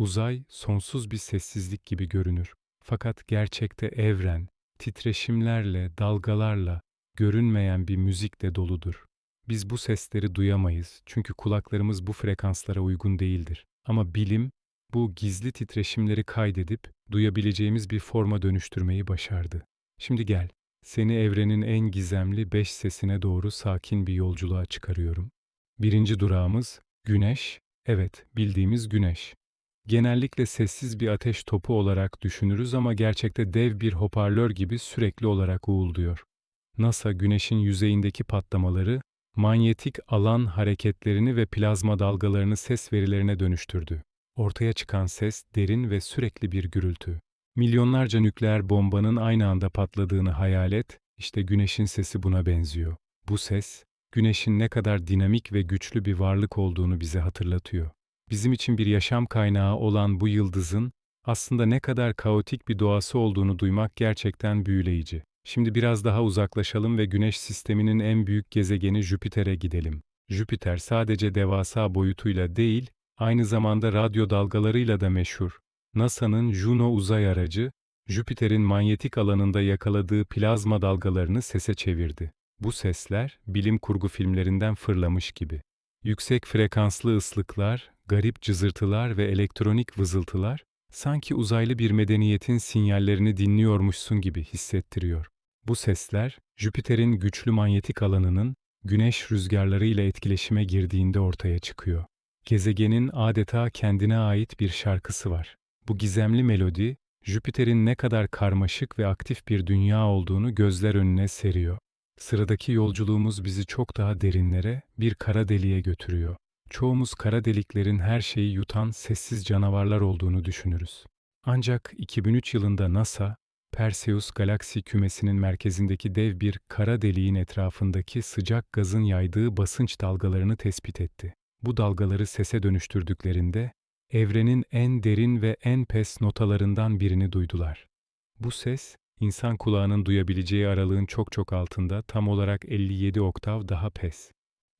Uzay sonsuz bir sessizlik gibi görünür. Fakat gerçekte evren, titreşimlerle, dalgalarla, görünmeyen bir müzikle doludur. Biz bu sesleri duyamayız çünkü kulaklarımız bu frekanslara uygun değildir. Ama bilim bu gizli titreşimleri kaydedip duyabileceğimiz bir forma dönüştürmeyi başardı. Şimdi gel, seni evrenin en gizemli beş sesine doğru sakin bir yolculuğa çıkarıyorum. Birinci durağımız Güneş. Evet, bildiğimiz Güneş. Genellikle sessiz bir ateş topu olarak düşünürüz ama gerçekte dev bir hoparlör gibi sürekli olarak uğulduyor. NASA Güneş'in yüzeyindeki patlamaları, manyetik alan hareketlerini ve plazma dalgalarını ses verilerine dönüştürdü. Ortaya çıkan ses derin ve sürekli bir gürültü. Milyonlarca nükleer bombanın aynı anda patladığını hayal et, işte Güneş'in sesi buna benziyor. Bu ses, Güneş'in ne kadar dinamik ve güçlü bir varlık olduğunu bize hatırlatıyor. Bizim için bir yaşam kaynağı olan bu yıldızın aslında ne kadar kaotik bir doğası olduğunu duymak gerçekten büyüleyici. Şimdi biraz daha uzaklaşalım ve Güneş sisteminin en büyük gezegeni Jüpiter'e gidelim. Jüpiter sadece devasa boyutuyla değil, aynı zamanda radyo dalgalarıyla da meşhur. NASA'nın Juno uzay aracı, Jüpiter'in manyetik alanında yakaladığı plazma dalgalarını sese çevirdi. Bu sesler, bilim kurgu filmlerinden fırlamış gibi. Yüksek frekanslı ıslıklar, garip cızırtılar ve elektronik vızıltılar, sanki uzaylı bir medeniyetin sinyallerini dinliyormuşsun gibi hissettiriyor. Bu sesler, Jüpiter'in güçlü manyetik alanının, güneş rüzgarlarıyla etkileşime girdiğinde ortaya çıkıyor. Gezegenin adeta kendine ait bir şarkısı var. Bu gizemli melodi, Jüpiter'in ne kadar karmaşık ve aktif bir dünya olduğunu gözler önüne seriyor. Sıradaki yolculuğumuz bizi çok daha derinlere, bir kara deliğe götürüyor. Çoğumuz kara deliklerin her şeyi yutan sessiz canavarlar olduğunu düşünürüz. Ancak 2003 yılında NASA, Perseus galaksi kümesinin merkezindeki dev bir kara deliğin etrafındaki sıcak gazın yaydığı basınç dalgalarını tespit etti. Bu dalgaları sese dönüştürdüklerinde evrenin en derin ve en pes notalarından birini duydular. Bu ses, insan kulağının duyabileceği aralığın çok çok altında tam olarak 57 oktav daha pes.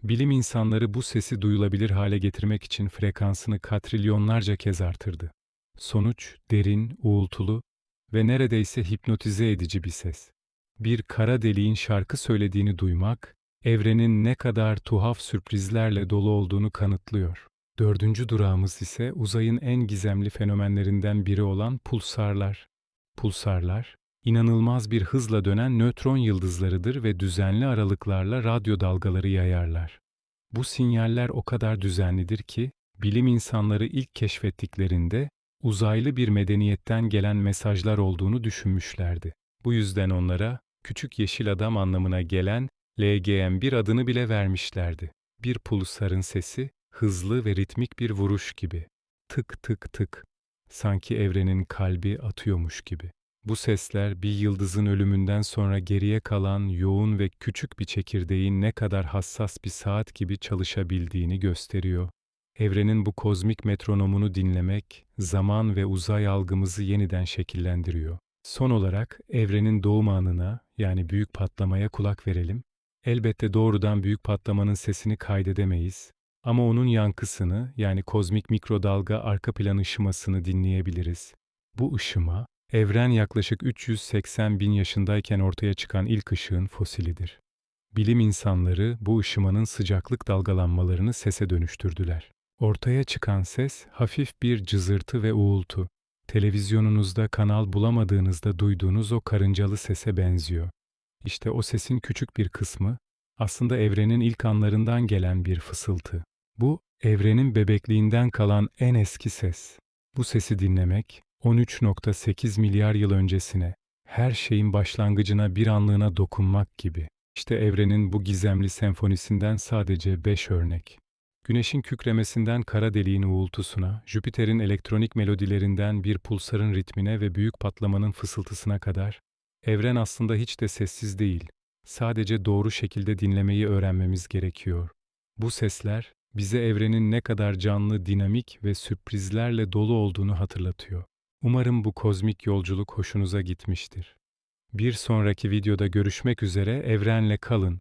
Bilim insanları bu sesi duyulabilir hale getirmek için frekansını katrilyonlarca kez artırdı. Sonuç derin, uğultulu ve neredeyse hipnotize edici bir ses. Bir kara deliğin şarkı söylediğini duymak, evrenin ne kadar tuhaf sürprizlerle dolu olduğunu kanıtlıyor. Dördüncü durağımız ise uzayın en gizemli fenomenlerinden biri olan pulsarlar. Pulsarlar, inanılmaz bir hızla dönen nötron yıldızlarıdır ve düzenli aralıklarla radyo dalgaları yayarlar. Bu sinyaller o kadar düzenlidir ki, bilim insanları ilk keşfettiklerinde uzaylı bir medeniyetten gelen mesajlar olduğunu düşünmüşlerdi. Bu yüzden onlara küçük yeşil adam anlamına gelen LGM1 adını bile vermişlerdi. Bir pulsarın sesi hızlı ve ritmik bir vuruş gibi. Tık tık tık. Sanki evrenin kalbi atıyormuş gibi. Bu sesler bir yıldızın ölümünden sonra geriye kalan yoğun ve küçük bir çekirdeğin ne kadar hassas bir saat gibi çalışabildiğini gösteriyor. Evrenin bu kozmik metronomunu dinlemek, zaman ve uzay algımızı yeniden şekillendiriyor. Son olarak evrenin doğum anına, yani büyük patlamaya kulak verelim. Elbette doğrudan büyük patlamanın sesini kaydedemeyiz ama onun yankısını, yani kozmik mikrodalga arka plan ışımasını dinleyebiliriz. Bu ışıma, evren yaklaşık 380 bin yaşındayken ortaya çıkan ilk ışığın fosilidir. Bilim insanları bu ışımanın sıcaklık dalgalanmalarını sese dönüştürdüler. Ortaya çıkan ses hafif bir cızırtı ve uğultu. Televizyonunuzda kanal bulamadığınızda duyduğunuz o karıncalı sese benziyor. İşte o sesin küçük bir kısmı aslında evrenin ilk anlarından gelen bir fısıltı. Bu evrenin bebekliğinden kalan en eski ses. Bu sesi dinlemek 13.8 milyar yıl öncesine, her şeyin başlangıcına bir anlığına dokunmak gibi. İşte evrenin bu gizemli senfonisinden sadece beş örnek. Güneşin kükremesinden kara deliğin uğultusuna, Jüpiter'in elektronik melodilerinden bir pulsarın ritmine ve büyük patlamanın fısıltısına kadar, evren aslında hiç de sessiz değil. Sadece doğru şekilde dinlemeyi öğrenmemiz gerekiyor. Bu sesler, bize evrenin ne kadar canlı, dinamik ve sürprizlerle dolu olduğunu hatırlatıyor. Umarım bu kozmik yolculuk hoşunuza gitmiştir. Bir sonraki videoda görüşmek üzere evrenle kalın.